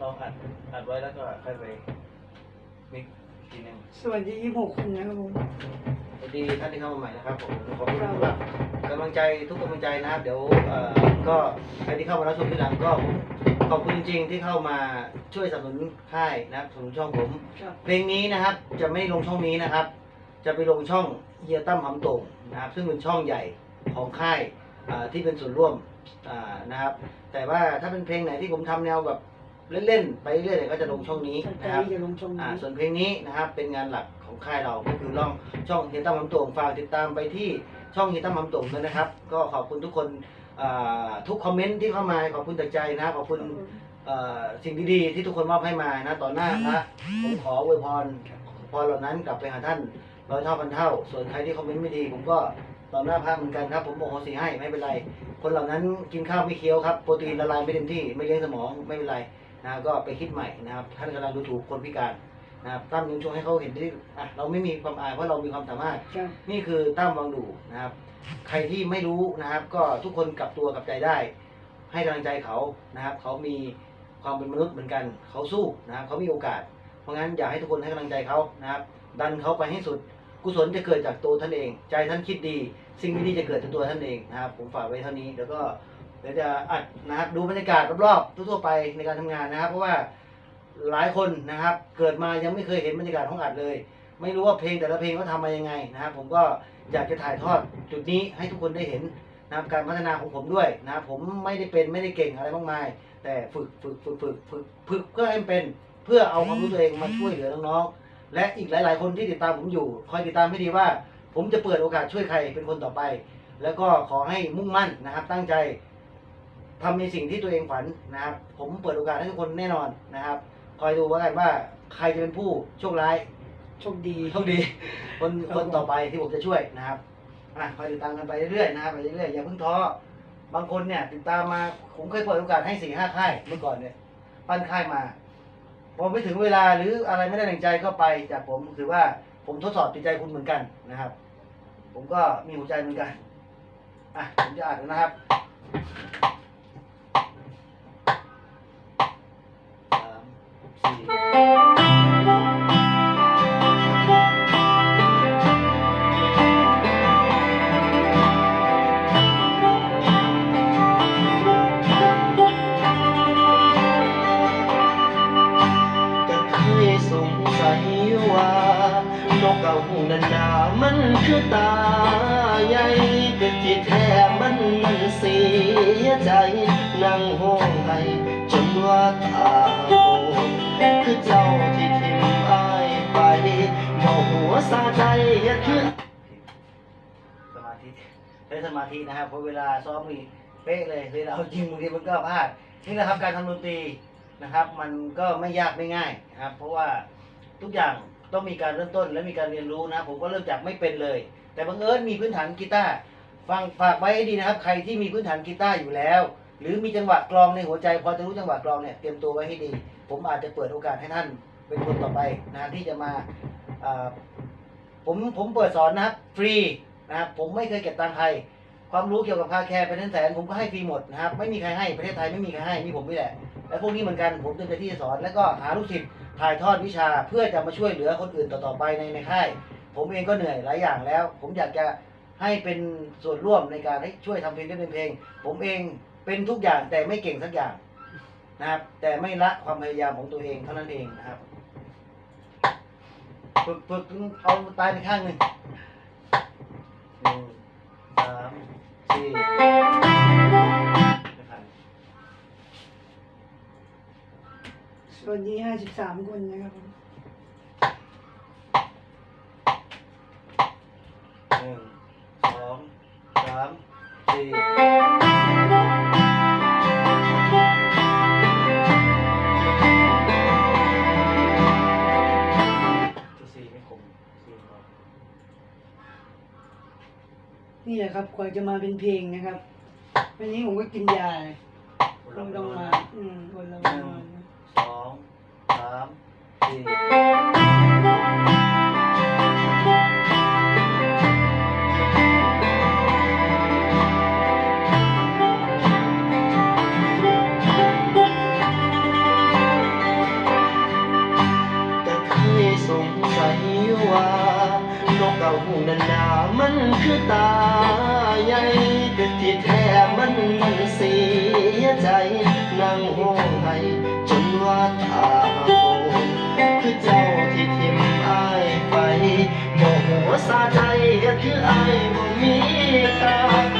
ลองอัดอัดไว้แล้วก็ค่อยไปมิกซ์อีกทีหนึงสวัสดียี่หกคนนะครับผมสวัสดีท่านที่เข้ามาใหม่นะครับผมขอบคุณสำหรับกำลังใจทุกกำลังใจนะครับ เดี๋ยวเอ่อก็ใครที่เข้ามารับชมที่หลังก็ขอบคุณจริงๆที่เข้ามาช่วยสนับสนุนค่ายนะครับสนับสนุนช่องผม ครับเพลงนี้นะครับจะไม่ลงช่องนี้นะครับ จะไปลงช่องเฮียตั้มหำโต่งนะครับ ซึ่งเป็นช่องใหญ่ของค่ายอ่าที่เป็นส่วนร่วมอ่านะครับ แต่ว่าถ้าเป็นเพลงไหนที่ผมทำแนวแบบ เล่นๆไปเรื่อยๆเนี่ยก็จะลงช่องนี้สนใจนะครับจะลงชมอ่านี้ส่วนเพลงนี้นะครับเป็นงานหลักของค่ายเราก็คือล่องช่องเฮียตั้มหำโต่งฝากติดตามไปที่ช่องเฮียตั้มหำโต่งด้วยนะครับ ก็ขอบคุณทุกคนอ่าทุกคอมเมนต์ที่เข้ามาขอบคุณจากใจนะครับขอบคุณ เอ่อสิ่งดีๆที่ทุกคนมอบให้มานะต่อหน้าพระผมขออวยพรพรเหล่านั้นกลับไปหาท่านร้อยเท่าพันเท่า ส่วนใครที่คอมเมนต์ไม่ดี ผมก็ต่อหน้าพระเหมือนกันครับ ผมโอโหสิให้ไม่เป็นไร คนเหล่านั้นกินข้าวไม่เคี้ยวครับโปรตีนละลายไม่เต็มที่ไม่เลี้ยงสมองไม่เป็นไร นะครับก็ไปคิดใหม่นะครับท่านกำลังดูถูกคนพิการนะครับตั้มยังชวนให้เขาเห็นที่อะเราไม่มีความอายเพราะเรามีความสามารถครับนี่คือตั้มวังดูนะครับ ใครที่ไม่รู้นะครับ ก็ทุกคนกลับตัวกลับใจได้ ให้กำลังใจเขานะครับ เขามีความเป็นมนุษย์เหมือนกันเขาสู้นะครับเขามีโอกาส เพราะงั้นอยากให้ทุกคนให้กำลังใจเขานะครับ ดันเขาไปให้สุดกุศลจะเกิดจากตัวท่านเอง ใจท่านคิดดี สิ่งดีๆจะเกิดจากตัวท่านเองนะครับ ผมฝากไว้เท่านี้แล้วก็เดี๋ยวจะอัดนะครับดูบรรยากาศรอบๆทั่วๆไปในการทำงานนะครับ เพราะว่าหลายคนนะครับ เกิดมายังไม่เคยเห็นบรรยากาศห้องอัดเลย ไม่รู้ว่าเพลงแต่ละเพลงเขาทำมายังไงนะครับ ผมก็อยากจะถ่ายทอดจุดนี้ให้ทุกคนได้เห็นนะครับการพัฒนาของผมด้วยนะครับผมไม่ได้เป็นไม่ได้เก่งอะไรมากมาย แต่ฝึกฝึกฝึกฝึกฝึกฝึกเพื่อให้เป็นเพื่อเอาความรู้ตัวเองมาช่วยเหลือน้องๆและอีกหลาย ๆ คนที่ติดตามผมอยู่ คอยติดตามให้ดีว่า ผมจะเปิดโอกาสช่วยใครเป็นคนต่อไป แล้วก็ขอให้มุ่งมั่นนะครับตั้งใจ ทำในสิ่งที่ตัวเองฝันนะครับผมเปิดโอกาสให้ทุกคนแน่นอนนะครับ คอยดูว่ากันว่าใครจะเป็นผู้โชคร้ายโชคดีโชคดี คนครับคนต่อไปที่ผมจะช่วยนะครับอะคอยติดตามกันไปเรื่อยๆนะครับไปเรื่อยๆอย่าเพิ่งท้อบางคนเนี่ย ติดตามมาผมเคยเปิดโอกาสให้สี่ห้าค่ายเมื่อก่อนเนี่ยปั้นค่ายมาพอไม่ถึงเวลาหรืออะไรไม่ได้ดังใจก็ไปจากผมถือว่าผมทดสอบจิตใจคุณเหมือนกันนะครับ ผมก็มีหัวใจเหมือนกันอะผมจะอ่านแล้วนะครับ บอกหัวซาใจเฮ็ดคือสมาธิใช้สมาธินะครับเพราะเวลาซ้อมมีเป๊ะเลยเวลาเอาจริงบางทีมันก็พลาดนี่นะครับการทำดนตรีนะครับ มันก็ไม่ยากไม่ง่ายนะครับ เพราะว่าทุกอย่างต้องมีการเริ่มต้นและมีการเรียนรู้นะ ผมก็เริ่มจากไม่เป็นเลย แต่บังเอิญมีพื้นฐานกีตาร์ฟังฝากไว้ให้ดีนะครับ ใครที่มีพื้นฐานกีตาร์อยู่แล้ว หรือมีจังหวะกลองในหัวใจ พอจะรู้จังหวะกลองเนี่ยเตรียมตัวไว้ให้ดี ผมอาจจะเปิดโอกาสให้ท่านเป็นคนต่อไปนะที่จะมา ผมผมเปิดสอนนะครับฟรีนะครับผมไม่เคยเก็บตังค์ใคร ความรู้เกี่ยวกับคาแคร์เป็นแสนผมก็ให้ฟรีหมดนะครับไม่มีใครให้ประเทศไทยไม่มีใครให้มีผมนี่แหละและพวกนี้เหมือนกันผมเต็มใจที่จะสอน แล้วก็หาลูกศิษย์ถ่ายทอดวิชาเพื่อจะมาช่วยเหลือคนอื่นต่อๆไปในในค่าย ผมเองก็เหนื่อยหลายอย่างแล้ว ผมอยากจะให้เป็นส่วนร่วมในการให้ช่วยทำเพลงได้เป็นเพลง ผมเองเป็นทุกอย่างแต่ไม่เก่งสักอย่างนะครับแต่ไม่ละความพยายามของตัวเองเท่านั้นเองนะครับ ฝึกฝึกเอาตายไปข้างหนึ่งหนึ่งสามสี่วันสวัสดีห้าสิบสามคนนะครับผม กว่าจะมาเป็นเพลงนะครับวันนี้ผมก็กินยาเลยต้ลองต้องมา ที่แท้มันมันเสียใจนั่งห้องให้จนว่าตาโหคือเจ้าที่ทิมอายไปโมโหสาใจคืออายบ่มีค่า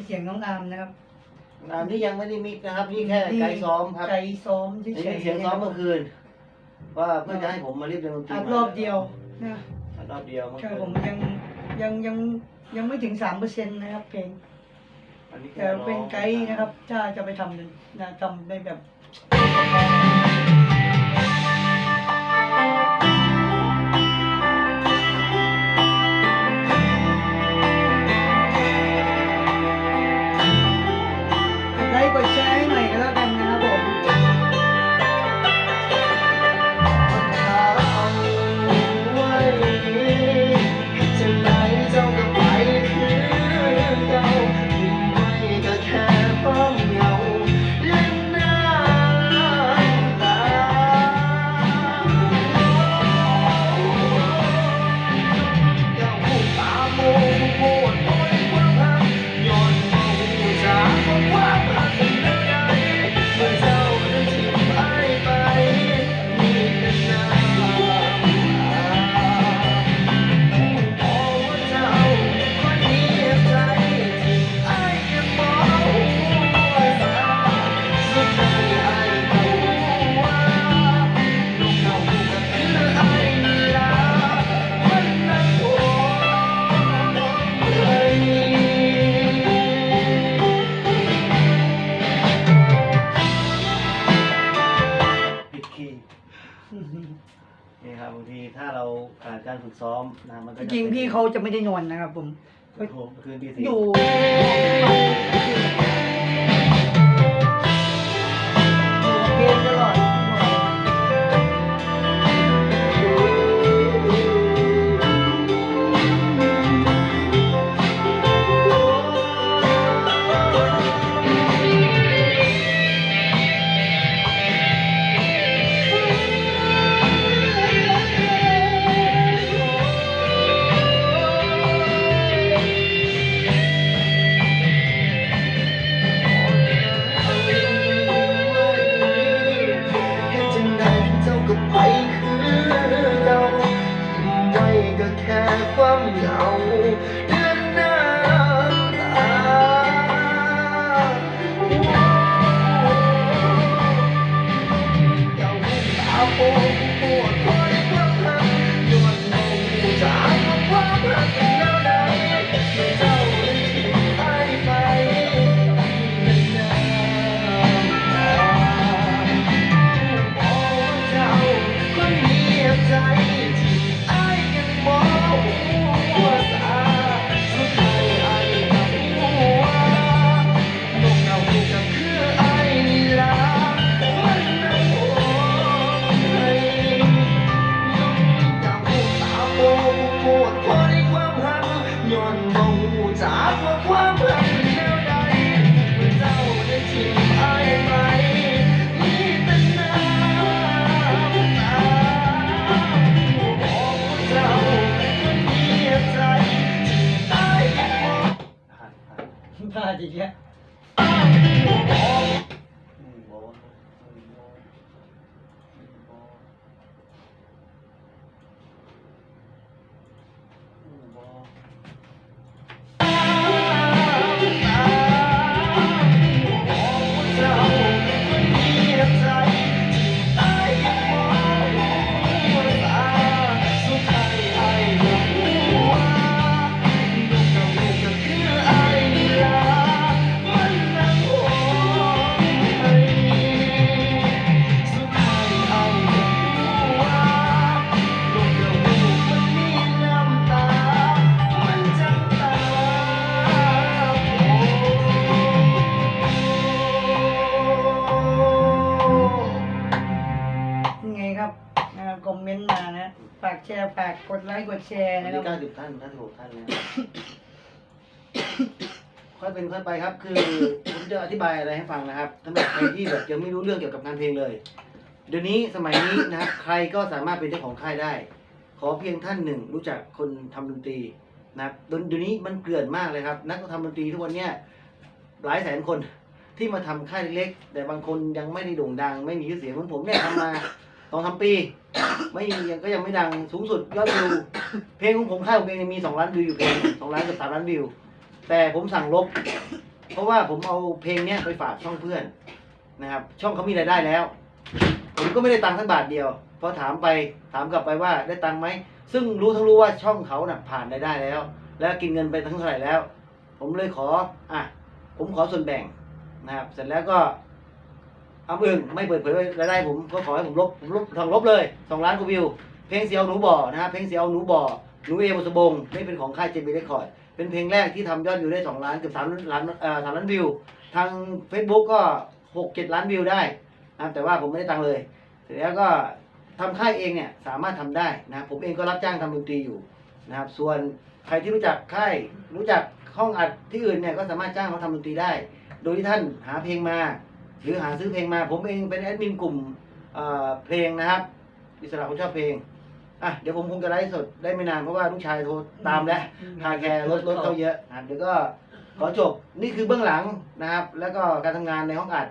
เป็นเสียงน้องอามนะครับอันนี้ยังไม่ได้มิกนะครับ นี่แค่ไกด์ซ้อมครับไกด์ซ้อมเฉนี่ยเป็นๆเสียงซ้อมเมื่อคืน ว่าเพื่อจะให้ผมมารีบเล่นดนตรีอัดใหม่รอบเดียวนะอัดรอบเดียวเมื่อใช่คืนผมยังยังยังยังไม่ถึงสามเปอร์เซ็นต์นะครับเพลงอันนี้แต่เป็นไกด์นะครับ ถ้าจะไปทำนะทำในแบบ นี่ครับบางทีถ้าเราขาดการฝึกซ้อมนะมันก็จจะริงๆป็นพี่เขาจะไม่ได้นอนนะครับผม โอ้โหคืนที่สี่ อยู่อยู่ ฝากแชร์ฝากกดไลค์กดแชร์วันนะคนี้รับเก้าสิบท่านท่านหกท่านแล้ว ค่อยเป็นค่อยไปครับ คือ ผมจะอธิบายอะไรให้ฟังนะครับสำหรับใครที่แบบยังไม่รู้เรื่องเกี่ยวกับงานเพลงเลย เดี๋ยวนี้สมัยนี้นะครับใครก็สามารถเป็นเจ้าของค่ายได้ ขอเพียงท่านหนึ่ง รู้จักคนทำดนตรีนะครับเดี๋ยวนี้มันเกลื่อนมากเลยครับ นักทำดนตรีทุกวันเนี้ยหลายแสนคนที่มาทำค่ายเล็กๆแต่บางคนยังไม่ได้โด่งดัง ไม่มีชื่อเสียงเหมือนผมเนี่ยทำมา สองสามปี ไม่ยังก็ยังไม่ดังสูงสุดยอดวิว เพลงของผมค่ายของเพลงมีสองล้านวิวอยู่เพลงสองล้านกับสามล้านวิว แต่ผมสั่งลบ เพราะว่าผมเอาเพลงเนี้ยไปฝากช่องเพื่อนนะครับ ช่องเขามีรายได้แล้ว ผมก็ไม่ได้ตังค์สักบาทเดียวพอถามไปถามกลับไปว่าได้ตังค์ไหมซึ่งรู้ทั้งรู้ว่าช่องเขาน่ะผ่านรายได้แล้ว แล้วกินเงินไปทั้งเท่าไหร่แล้ว ผมเลยขออะผมขอส่วนแบ่งนะครับ เสร็จแล้วก็ เอาอึ่งไม่เปิดเผยรายได้ผมก็ขอให้ผมลบผมลบทางลบเลยสองล้านกว่าวิว เพลงเสียวหนูบ่อนะครับเพลงเสียวหนูบ่อหนูเอบุษบงนี่เป็นของค่ายเจบีเรคคอร์ดเป็นเพลงแรกที่ทำยอดวิวได้สองล้านเกือบสามล้านเอ่อสามล้านวิว ทาง Facebook ก็หกเจ็ดล้านวิวได้นะครับแต่ว่าผมไม่ได้ตังค์เลยเสร็จแล้วก็ทำค่ายเองเนี่ยสามารถทำได้นะครับผมเองก็รับจ้างทำดนตรีอยู่นะครับส่วนใครที่รู้จักค่ายรู้จักห้องอัดที่อื่นเนี่ยก็สามารถจ้างเขาทำดนตรีได้ โดยที่ท่านหาเพลงมา หรือหาซื้อเพลงมาผมเองเป็นแอดมินกลุ่มเอ่อเพลงนะครับ อิสระคนชอบเพลงอะเดี๋ยวผมคงจะไลฟ์สดได้ไม่นานเพราะว่าลูกชายโทรตามแล้วคาแคร์รถรถเขาเยอะนะครับเดี๋ยวก็ขอจบนี่คือเบื้องหลังนะครับ แล้วก็การทำงานในห้องอัด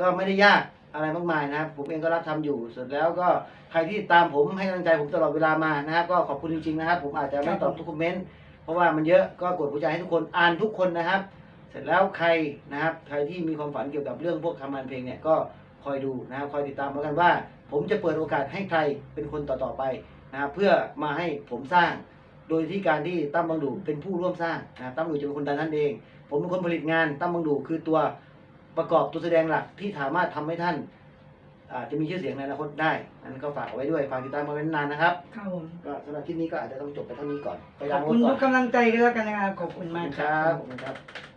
ก็ไม่ได้ยากอะไรมากมายนะครับ ผมเองก็รับทำอยู่เสร็จแล้วก็ใครที่ตามผมให้กำลังใจผมตลอดเวลามานะครับก็ขอบคุณจริงๆนะครับ ผมอาจจะไม่ตอบทุกคอมเมนต์เพราะว่ามันเยอะก็กดหัวใจให้ทุกคนอ่านทุกคนนะครับเสร็จแล้วใครนะครับใครที่มีความฝันเกี่ยวกับเรื่องพวกทำงานเพลงเนี่ยก็คอยดูนะครับคอยติดตามแล้วกันว่า ผมจะเปิดโอกาสให้ใครเป็นคนต่อๆไปนะครับเพื่อมาให้ผมสร้าง โดยที่การที่ตั้มบังดูเป็นผู้ร่วมสร้างนะครับตั้มบังดูจะเป็นคนดันท่านเอง ผมเป็นคนผลิตงานตั้มบังดูคือตัวประกอบตัวแสดงหลักที่สามารถทำให้ท่านอาจจะมีชื่อเสียงในอนาคตได้นั้นก็ฝากเอาไว้ด้วยฝากติดตามมาเป็นนานนะครับครับผมก็สำหรับคลิปนี้ก็อาจจะต้องจบไปเท่านี้ก่อนไปขล้าอบงรคุถณก่อทุนกกำลังใจกันแล้วกันนะครับขอบคุณขอบมากคุณคครัรับบขอบคุณครับ